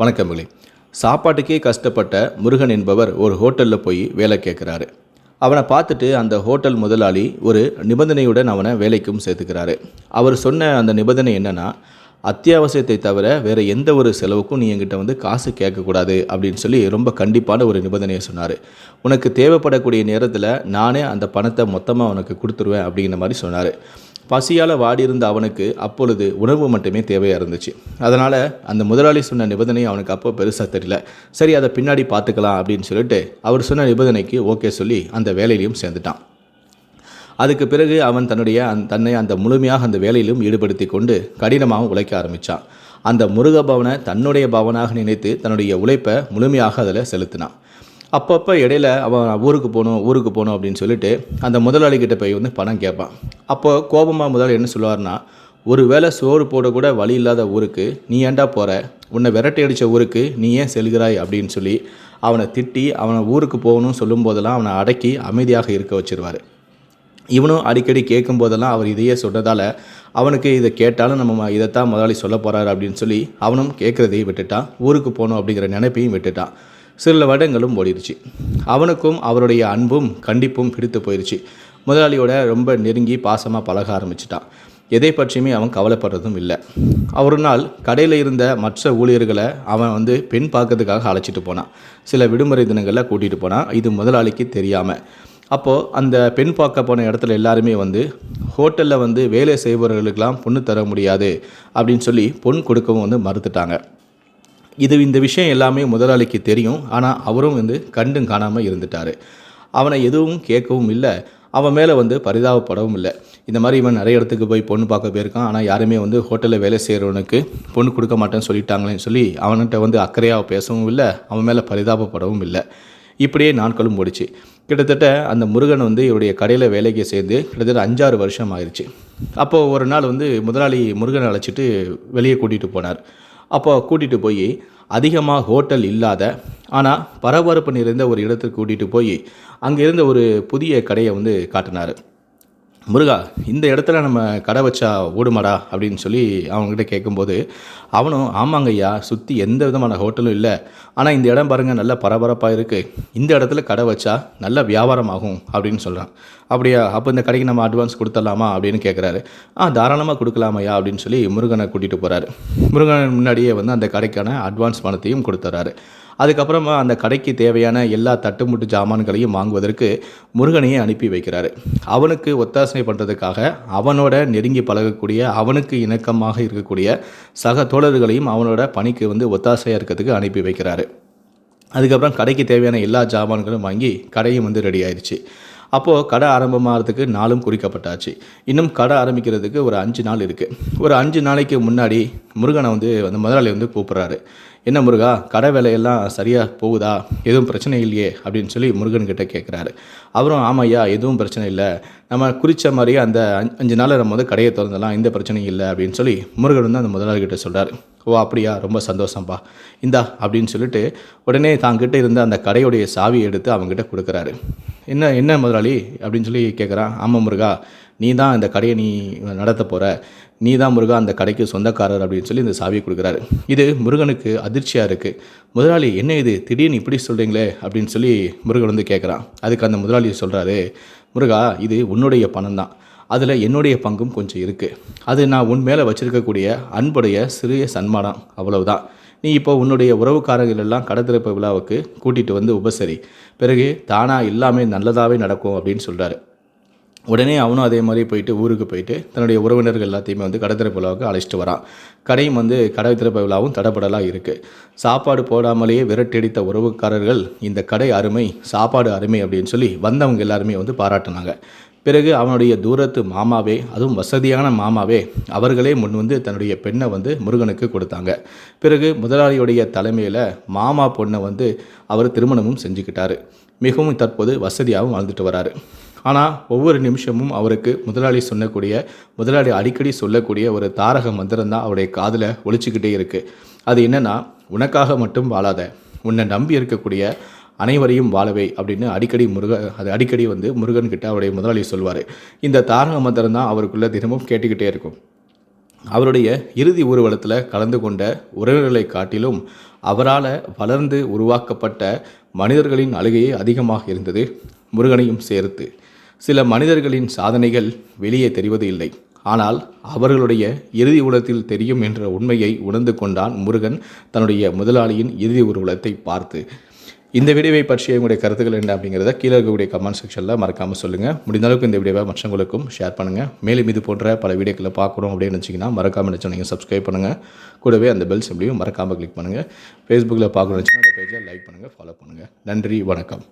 வணக்கங்களே சாப்பாட்டுக்கே கஷ்டப்பட்ட முருகன் என்பவர் ஒரு ஹோட்டலில் போய் வேலை கேட்குறாரு அவனை பார்த்துட்டு அந்த ஹோட்டல் முதலாளி ஒரு நிபந்தனையுடன் அவனை வேலைக்கும் சேர்த்துக்கிறாரு. அவர் சொன்ன அந்த நிபந்தனை என்னென்னா அத்தியாவசியத்தை தவிர வேறு எந்த ஒரு செலவுக்கும் நீ என்கிட்ட வந்து காசு கேட்கக்கூடாது அப்படின்னு சொல்லி ரொம்ப கண்டிப்பான ஒரு நிபந்தனையை சொன்னார். உனக்கு தேவைப்படக்கூடிய நேரத்தில் நானே அந்த பணத்தை மொத்தமாக உனக்கு கொடுத்துருவேன் அப்படிங்கிற மாதிரி சொன்னார். பசியால் வாடியிருந்த அவனுக்கு அப்பொழுது உணவு மட்டுமே தேவையாக இருந்துச்சு. அதனால் அந்த முதலாளி சொன்ன நிபந்தனை அவனுக்கு அப்போ பெருசாக தெரியல. சரி அதை பின்னாடி பார்த்துக்கலாம் அப்படின்னு சொல்லிட்டு அவர் சொன்ன நிபந்தனைக்கு ஓகே சொல்லி அந்த வேலையிலையும் சேர்ந்துட்டான். அதுக்கு பிறகு அவன் தன்னுடைய அந் தன்னை அந்த முழுமையாக அந்த வேலையிலும் ஈடுபடுத்தி கொண்டு கடினமாக உழைக்க ஆரம்பித்தான் அந்த முருக பவனை தன்னுடைய பவனாக நினைத்து தன்னுடைய உழைப்பை முழுமையாக அதில் செலுத்தினான். அப்பப்போ இடையில அவன் ஊருக்கு போகணும் ஊருக்கு போகணும் அப்படின்னு சொல்லிட்டு அந்த முதலாளிகிட்ட போய் வந்து பணம் கேட்பான். அப்போ கோபமாக முதலாளி என்ன சொல்லுவார்னா ஒரு வேளை சோறு போடக்கூட வழி இல்லாத ஊருக்கு நீ ஏன்டா போகிற உன்னை விரட்டி அடித்த ஊருக்கு நீ ஏன் செல்கிறாய்? அப்படின்னு சொல்லி அவனை திட்டி அவனை ஊருக்கு போகணும்னு சொல்லும் போதெல்லாம் அவனை அடக்கி அமைதியாக இருக்க வச்சிருவார். இவனும் அடிக்கடி கேட்கும் போதெல்லாம் அவர் இதையே சொன்னதால் அவனுக்கு இதை கேட்டாலும் நம்ம இதைத்தான் முதலாளி சொல்ல போகிறாரு அப்படின்னு சொல்லி அவனும் கேட்குறதையும் விட்டுட்டான். ஊருக்கு போகணும் அப்படிங்கிற நினைப்பையும் விட்டுட்டான். சில வருடங்களும் ஓடிடுச்சு அவனுக்கும் அவருடைய அன்பும் கண்டிப்பும் பிடித்து போயிடுச்சு முதலாளியோட ரொம்ப நெருங்கி பாசமாக பழக ஆரம்பிச்சிட்டான். எதை பற்றியுமே அவன் கவலைப்படுறதும் இல்லை. ஒரு நாள் கடையில் இருந்த மற்ற ஊழியர்களை அவன் வந்து பெண் பார்க்கறதுக்காக அழைச்சிட்டு போனான். சில விடுமுறை தினங்களில் கூட்டிகிட்டு போனான். இது முதலாளிக்கு தெரியாமல் அப்போது அந்த பெண் பார்க்க போன இடத்துல எல்லாருமே வந்து ஹோட்டலில் வந்து வேலை செய்பவர்களுக்கெல்லாம் பொண்ணு தர முடியாது அப்படின்னு சொல்லி பொன் கொடுக்கவும் வந்து மறுத்துட்டாங்க. இது இந்த விஷயம் எல்லாமே முதலாளிக்கு தெரியும். ஆனால் அவரும் வந்து கண்டும் காணாமல் இருந்துட்டார். அவனை எதுவும் கேட்கவும் இல்லை. அவன் மேலே வந்து பரிதாபப்படவும் இல்லை. இந்த மாதிரி இவன் நிறைய இடத்துக்கு போய் பொண்ணு பார்க்க போயிருக்கான். ஆனால் யாருமே வந்து ஹோட்டலில் வேலை செய்கிறவனுக்கு பொண்ணு கொடுக்க மாட்டேன்னு சொல்லிட்டாங்களேன்னு சொல்லி அவன்கிட்ட வந்து அக்கறையாக பேசவும் இல்லை. அவன் மேலே பரிதாபப்படவும் இல்லை. இப்படியே நாட்களும் ஓடிச்சு. கிட்டத்தட்ட அந்த முருகன் வந்து இவருடைய கடையில் வேலைக்கு சேர்ந்து கிட்டத்தட்ட அஞ்சாறு வருஷம் ஆயிடுச்சு அப்போது ஒரு நாள் வந்து முதலாளி முருகனை அழைச்சிட்டு வெளியே கூட்டிகிட்டு போனார். அப்போ கூட்டிகிட்டு போய் அதிகமாக ஹோட்டல் இல்லாத ஆனால் பரபரப்பு நிறைந்த ஒரு இடத்துக்கு கூட்டிகிட்டு போய் அங்கே இருந்த ஒரு புதிய கடையை வந்து காட்டினார். முருகா இந்த இடத்துல நம்ம கடை வச்சா ஓடுமாடா அப்படின்னு சொல்லி அவங்ககிட்ட கேட்கும்போது அவனும் ஆமாங்க ஐயா சுற்றி எந்த விதமான ஹோட்டலும் இல்லை. ஆனால் இந்த இடம் பாருங்கள் நல்ல பரபரப்பாக இருக்குது இந்த இடத்துல கடை வச்சா நல்ல வியாபாரம் ஆகும் அப்படின்னு சொல்கிறான் அப்படியா அப்போ இந்த கடைக்கு நம்ம அட்வான்ஸ் கொடுத்துடலாமா? அப்படின்னு கேட்குறாரு ஆ தாராளமாக கொடுக்கலாமையா? அப்படின்னு சொல்லி முருகனை கூட்டிகிட்டு போகிறாரு முருகன் முன்னாடியே வந்து அந்த கடைக்கான அட்வான்ஸ் பணத்தையும் கொடுத்துட்றாரு அதுக்கப்புறமா அந்த கடைக்கு தேவையான எல்லா தட்டுமுட்டு ஜாமான்களையும் வாங்குவதற்கு முருகனையே அனுப்பி வைக்கிறாரு. அவனுக்கு ஒத்தாசனை பண்ணுறதுக்காக அவனோட நெருங்கி பழகக்கூடிய அவனுக்கு இணக்கமாக இருக்கக்கூடிய சக தோழர்களையும் அவனோட பணிக்கு வந்து ஒத்தாசையாக இருக்கிறதுக்கு அனுப்பி வைக்கிறாரு. அதுக்கப்புறம் கடைக்கு தேவையான எல்லா ஜாமான்களும் வாங்கி கடையும் வந்து ரெடி ஆயிடுச்சு அப்போது கடை ஆரம்பமாகிறதுக்கு நாளும் குறிக்கப்பட்டாச்சு. இன்னும் கடை ஆரம்பிக்கிறதுக்கு ஒரு அஞ்சு நாள் இருக்குது ஒரு அஞ்சு நாளைக்கு முன்னாடி முருகனை வந்து அந்த முதலாளி வந்து கூப்பிட்றாரு. என்ன முருகா கடை வேலையெல்லாம் சரியாக போகுதா? எதுவும் பிரச்சனை இல்லையே அப்படின்னு சொல்லி முருகன் கிட்டே கேட்குறாரு அவரும் ஆமாய்யா எதுவும் பிரச்சனை இல்லை. நம்ம குறித்த மாதிரியே அந்த அஞ்சு- அஞ்சு நாளில் நம்ம வந்து கடையை திறந்தலாம் எந்த பிரச்சனையும் இல்லை அப்படின்னு சொல்லி முருகன் வந்து அந்த முதலாளிகிட்ட சொல்கிறார் ஓ அப்படியா ரொம்ப சந்தோஷம்ப்பா இந்தா அப்படின்னு சொல்லிட்டு உடனே தாங்கிட்ட இருந்த அந்த கடையுடைய சாவியை எடுத்து அவங்ககிட்ட கொடுக்குறாரு. என்ன என்ன முதலாளி? அப்படின்னு சொல்லி கேட்குறான் ஆமாம் முருகா நீ தான் இந்த கடையை நீ நடத்த போகிற நீ தான் முருகா அந்த கடைக்கு சொந்தக்காரர் அப்படின்னு சொல்லி இந்த சாவியை கொடுக்குறாரு. இது முருகனுக்கு அதிர்ச்சியாக இருக்குது முதலாளி என்ன இது? திடீர்னு இப்படி சொல்கிறீங்களே அப்படின்னு சொல்லி முருகன் வந்து கேட்குறான் அதுக்கு அந்த முதலாளி சொல்கிறாரு முருகா இது உன்னுடைய பணம் தான் அதில் என்னுடைய பங்கும் கொஞ்சம் இருக்குது அது நான் உன் மேலே வச்சுருக்கக்கூடிய அன்புடைய சிறிய சன்மானம் அவ்வளவுதான். நீ இப்போ உன்னுடைய உறவுக்காரர்கள் எல்லாம் கடத்திறப்பு விழாவுக்கு கூட்டிகிட்டு வந்து உபசரி. பிறகு தானாக எல்லாமே நல்லதாகவே நடக்கும் அப்படின்னு சொல்கிறாரு உடனே அவனும் அதே மாதிரி போயிட்டு ஊருக்கு போயிட்டு தன்னுடைய உறவினர்கள் எல்லாத்தையுமே வந்து கடை திறப்பு விழாவுக்கு அழைச்சிட்டு வரான். கடையும் வந்து கடை திறப்பு விழாவும் தடப்படலாம் இருக்குது சாப்பாடு போடாமலேயே விரட்டடித்த உறவுக்காரர்கள் இந்த கடை அருமை சாப்பாடு அருமை அப்படின்னு சொல்லி வந்தவங்க எல்லாருமே வந்து பாராட்டினாங்க. பிறகு அவனுடைய தூரத்து மாமாவே அதுவும் வசதியான மாமாவே அவர்களே முன் வந்து தன்னுடைய பெண்ணை வந்து முருகனுக்கு கொடுத்தாங்க. பிறகு முதலாளியுடைய தலைமையில் மாமா பொண்ணை வந்து அவர் திருமணமும் செஞ்சுக்கிட்டாரு. மிகவும் தற்போது வசதியாகவும் வாழ்ந்துட்டு வராரு. ஆனால் ஒவ்வொரு நிமிஷமும் அவருக்கு முதலாளி சொல்லக்கூடிய முதலாளி அடிக்கடி சொல்லக்கூடிய ஒரு தாரக மந்திரம் தான் அவருடைய காதில் ஒழிச்சுக்கிட்டே இருக்குது அது என்னென்னா உனக்காக மட்டும் வாழாத. உன்னை நம்பி இருக்கக்கூடிய அனைவரையும் வாழவை அப்படின்னு அடிக்கடி முருக அது அடிக்கடி வந்து முருகன் கிட்ட அவருடைய முதலாளி சொல்வார். இந்த தாரக மந்திரம் தான் அவருக்குள்ள தினமும் கேட்டுக்கிட்டே இருக்கும். அவருடைய இறுதி ஊர்வலத்தில் கலந்து கொண்ட உறவினர்களை காட்டிலும் அவரால் வளர்ந்து உருவாக்கப்பட்ட மனிதர்களின் அழுகையே அதிகமாக இருந்தது முருகனையும் சேர்த்து. சில மனிதர்களின் சாதனைகள் வெளியே தெரிவது இல்லை. ஆனால் அவர்களுடைய இறுதி ஊர்வலத்தில் தெரியும் என்ற உண்மையை உணர்ந்து கொண்டான் முருகன் தன்னுடைய முதலாளியின் இறுதி ஊர்வலத்தை பார்த்து. இந்த வீடியோவை பற்றிய உங்களுடைய கருத்துக்கள் என்ன அப்படிங்கிறத கீழே இருக்கக்கூடிய கமெண்ட் செக்ஷனில் மறக்காமல் சொல்லுங்கள் முடிந்த அளவுக்கு இந்த வீடியோவை மற்றவங்களுக்கும் ஷேர் பண்ணுங்கள் மேலும் இது போன்ற பல வீடியோக்களை பார்க்கணும் அப்படின்னு நினச்சிங்கன்னா மறக்காமல் நினச்சோம் நீங்கள் சப்ஸ்கிரைப் பண்ணுங்கள் கூடவே அந்த பெல் சிம்லையும் மறக்காமல் கிளிக் பண்ணுங்கள் ஃபேஸ்புக்கில் பார்க்கணும்னு நினச்சிங்கன்னா அந்த பேஜை லைக் பண்ணுங்கள் ஃபாலோ பண்ணுங்கள் நன்றி வணக்கம்.